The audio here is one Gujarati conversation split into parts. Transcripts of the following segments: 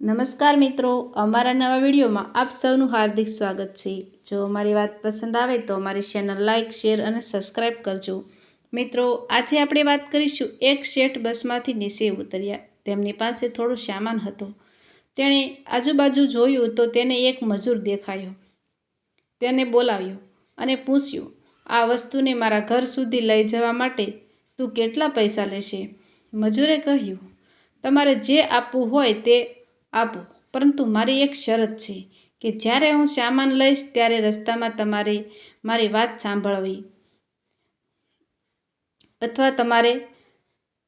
નમસ્કાર મિત્રો, અમારા નવા વિડીયોમાં આપ સૌનું હાર્દિક સ્વાગત છે. જો અમારી વાત પસંદ આવે તો અમારી ચેનલ લાઇક શેર અને સબસ્ક્રાઈબ કરજો. મિત્રો, આજે આપણે વાત કરીશું એક શેઠ બસમાંથી નીચે ઉતર્યા. તેમની પાસે થોડો સામાન હતો. તેણે આજુબાજુ જોયું તો તેને એક મજૂર દેખાયો. તેને બોલાવ્યો અને પૂછ્યું, આ વસ્તુને મારા ઘર સુધી લઈ જવા માટે તું કેટલા પૈસા લેશે? મજૂરે કહ્યું, તમારે જે આપવું હોય તે આપો. પરંતુ મારી એક શરત છે કે જ્યારે હું સામાન લઈશ ત્યારે રસ્તામાં તમારે મારી વાત સાંભળવી અથવા તમારે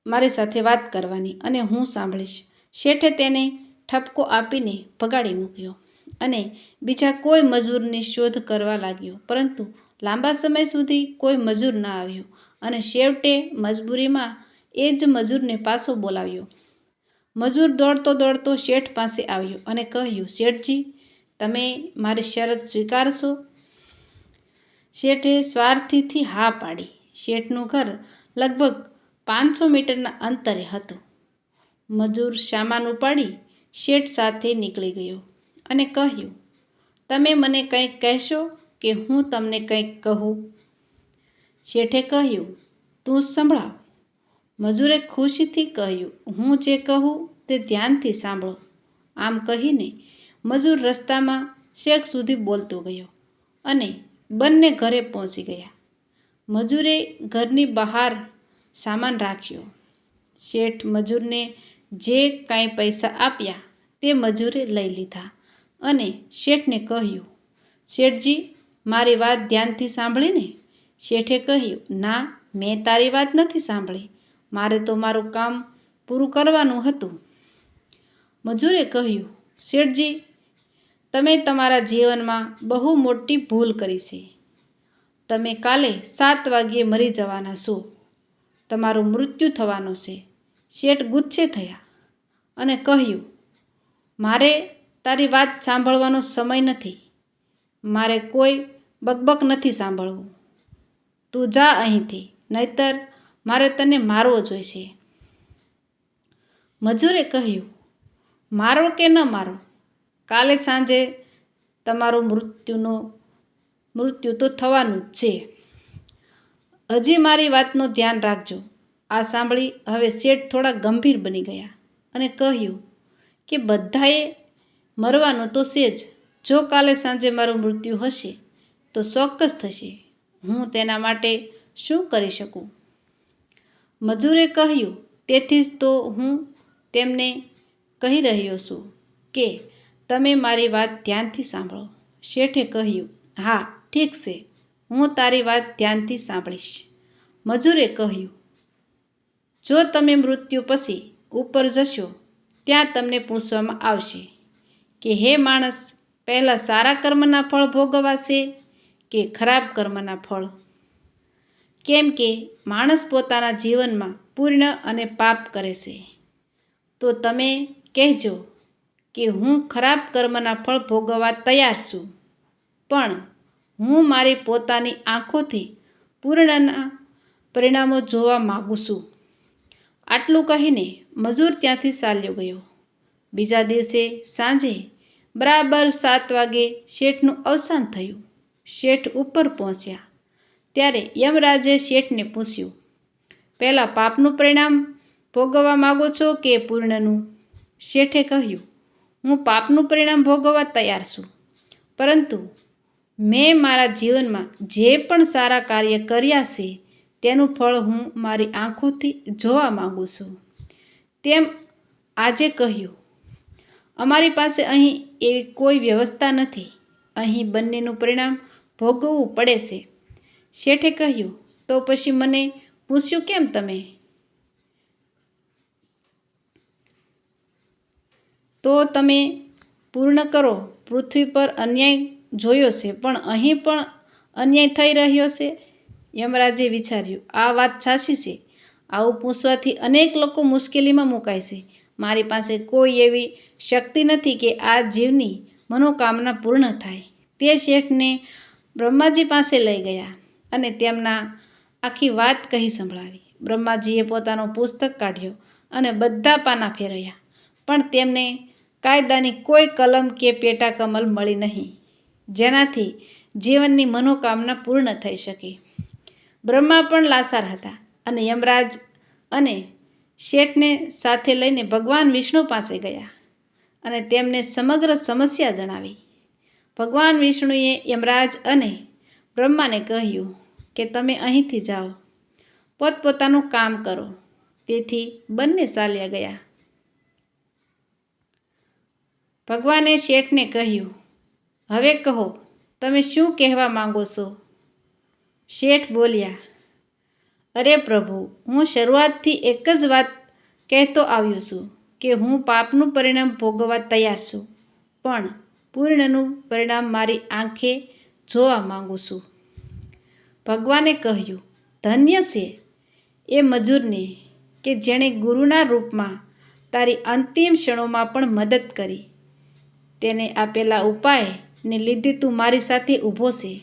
મારી સાથે વાત કરવાની અને હું સાંભળીશ. શેઠે તેને ઠપકો આપીને ભગાડી મૂક્યો અને બીજા કોઈ મજૂરની શોધ કરવા લાગ્યો. પરંતુ લાંબા સમય સુધી કોઈ મજૂર ન આવ્યો અને છેવટે મજબૂરીમાં એ જ મજૂરને પાછો બોલાવ્યો. મજૂર દોડતો દોડતો શેઠ પાસે આવ્યો અને કહ્યું, શેઠજી, તમે મારી શરત સ્વીકારશો શેઠે સ્વાર્થીથી હા પાડી. શેઠનું ઘર લગભગ પાંચસો મીટરના અંતરે હતું. મજૂર સામાન ઉપાડી શેઠ સાથે નીકળી ગયો અને કહ્યું, તમે મને કંઈક કહેશો કે હું તમને કંઈક કહું શેઠે કહ્યું, તું સંભળાવ મજૂરે ખુશીથી કહ્યું, હું જે કહું તે ધ્યાનથી સાંભળો. આમ કહીને મજૂર રસ્તામાં શેખ સુધી બોલતો ગયો અને બંને ઘરે પહોંચી ગયા. મજૂરે ઘરની બહાર સામાન રાખ્યો. શેઠ મજૂરને જે કાંઈ પૈસા આપ્યા તે મજૂરે લઈ લીધા અને શેઠને કહ્યું, શેઠજી, મારી વાત ધ્યાનથી સાંભળીને? શેઠે કહ્યું, ના, મેં તારી વાત નથી સાંભળી. મારે તો મારું કામ પૂરું કરવાનું હતું. મજૂરે કહ્યું, શેઠજી, તમે તમારા જીવનમાં બહુ મોટી ભૂલ કરી છે. તમે કાલે સાત વાગ્યે મરી જવાના છો. તમારું મૃત્યુ થવાનું છે. શેઠ ગુસ્સે થયા અને કહ્યું, મારે તારી વાત સાંભળવાનો સમય નથી. મારે કોઈ બકબક નથી સાંભળવું. તું જા અહીંથી, નહીતર મારે તને મારવો જોઈશે. મજૂરે કહ્યું મારો કે ન મારો? કાલે સાંજે તમારું મૃત્યુનો, મૃત્યુ તો થવાનું જ છે. હજી મારી વાતનું ધ્યાન રાખજો. આ સાંભળી હવે શેઠ થોડા ગંભીર બની ગયા અને કહ્યું કે બધાએ મરવાનું તો છે જ. જો કાલે સાંજે મારું મૃત્યુ હશે, તો ચોક્કસ થશે. હું તેના માટે શું કરી શકું? મજૂરે કહ્યું, તેથી જ તો હું તેમને કહી રહ્યો છું કે તમે મારી વાત ધ્યાનથી સાંભળો. શેઠે કહ્યું, હા, ઠીક છે. હું તારી વાત ધ્યાનથી સાંભળીશ. મજૂરે કહ્યું, જો તમે મૃત્યુ પછી ઉપર જશો, ત્યાં તમને પૂછવામાં આવશે કે, હે માણસ, પહેલાં સારા કર્મના ફળ ભોગવાશે કે ખરાબ કર્મના ફળ? કેમ કે માણસ પોતાના જીવનમાં પૂર્ણ અને પાપ કરે છે. તો તમે કહેજો કે હું ખરાબ કર્મના ફળ ભોગવવા તૈયાર છું. પણ હું મારી પોતાની આંખોથી પૂર્ણના પરિણામો જોવા માગું છું. આટલું કહીને મજૂર ત્યાંથી ચાલ્યો ગયો. બીજા દિવસે સાંજે બરાબર સાત વાગે શેઠનું અવસાન થયું. શેઠ ઉપર પહોંચ્યા. ત્યારે યમરાજે શેઠને પૂછ્યું, પહેલાં પાપનું પરિણામ ભોગવવા માગો છો કે પૂર્ણનું? શેઠે કહ્યું, હું પાપનું પરિણામ ભોગવવા તૈયાર છું. પરંતુ મેં મારા જીવનમાં જે પણ સારા કાર્ય કર્યા છે, તેનું ફળ હું મારી આંખોથી જોવા માગું છું. તેમ આજે કહ્યું, અમારી પાસે અહીં એવી કોઈ વ્યવસ્થા નથી. અહીં બંનેનું પરિણામ ભોગવવું પડે છે. શેઠે કહ્યું, તો પછી મને પૂછ્યું કેમ તમે? તો તમે પૂર્ણ કરો. પૃથ્વી પર અન્યાય જોયો છે, પણ અહીં પણ અન્યાય થઈ રહ્યો છે, યમરાજે વિચાર્યું. આ વાત સાચી છે. આવું પૂછવાથી અનેક લોકો મુશ્કેલીમાં મુકાય છે. મારી પાસે કોઈ એવી શક્તિ નથી કે આ જીવની મનોકામના પૂર્ણ થાય. તે શેઠને બ્રહ્માજી પાસે લઈ ગયા અને તેમના આખી વાત કહી સંભળાવી. બ્રહ્માજીએ પોતાનો પુસ્તક કાઢ્યો અને બધા પાના ફેરવ્યા. પણ તેમને કાયદાની કોઈ કલમ કે પેટા કમલ મળી નહીં. જેનાથી જીવનની મનોકામના પૂર્ણ થઈ શકે. બ્રહ્મા પણ લાસાર હતા અને યમરાજ અને શેઠને સાથે લઈને ભગવાન વિષ્ણુ પાસે ગયા અને તેમને સમગ્ર સમસ્યા જણાવી. ભગવાન વિષ્ણુએ યમરાજ અને બ્રહ્માને કહ્યું કે તમે અહીંથી જાઓ. પોતપોતાનું કામ કરો. તેથી બંને ચાલ્યા ગયા. ભગવાને શેઠને કહ્યું, હવે કહો, તમે શું કહેવા માંગો છો? શેઠ બોલ્યા, અરે પ્રભુ, હું શરૂઆતથી એક જ વાત કહેતો આવ્યો છું કે હું પાપનું પરિણામ ભોગવવા તૈયાર છું, પણ પૂર્ણનું પરિણામ મારી આંખે જોવા માગું છું. ભગવાને કહ્યું, ધન્ય છે એ મજૂરને કે જેણે ગુરુના રૂપમાં તારી અંતિમ ક્ષણોમાં પણ મદદ કરી. તેને આપેલા ઉપાયને લીધે તું મારી સાથે ઊભો છે.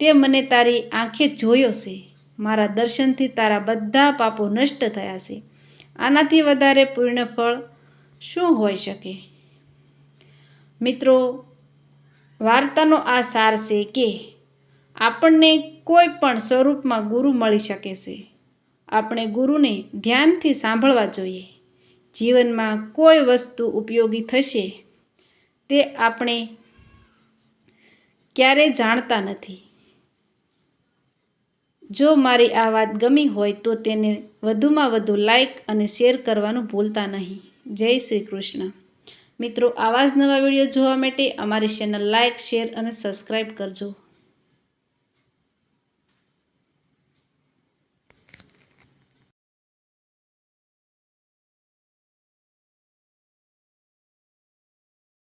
તે મને તારી આંખે જોયો છે. મારા દર્શનથી તારા બધા પાપો નષ્ટ થયા છે. આનાથી વધારે પૂર્ણ ફળ શું હોઈ શકે? મિત્રો, વાર્તાનો આ સાર છે કે આપણને કોઈ પણ સ્વરૂપમાં ગુરુ મળી શકે છે. આપણે ગુરુને ધ્યાનથી સાંભળવા જોઈએ. જીવનમાં કોઈ વસ્તુ ઉપયોગી થશે તે આપણે ક્યારેય જાણતા નથી. જો મારી આ વાત ગમી હોય તો તેને વધુમાં વધુ લાઇક અને શેર કરવાનું ભૂલતા નહીં. જય શ્રી કૃષ્ણ. મિત્રો, આવા જ નવા વીડિયો જોવા માટે અમારી ચેનલ લાઇક શેર અને સબસ્ક્રાઈબ કરજો.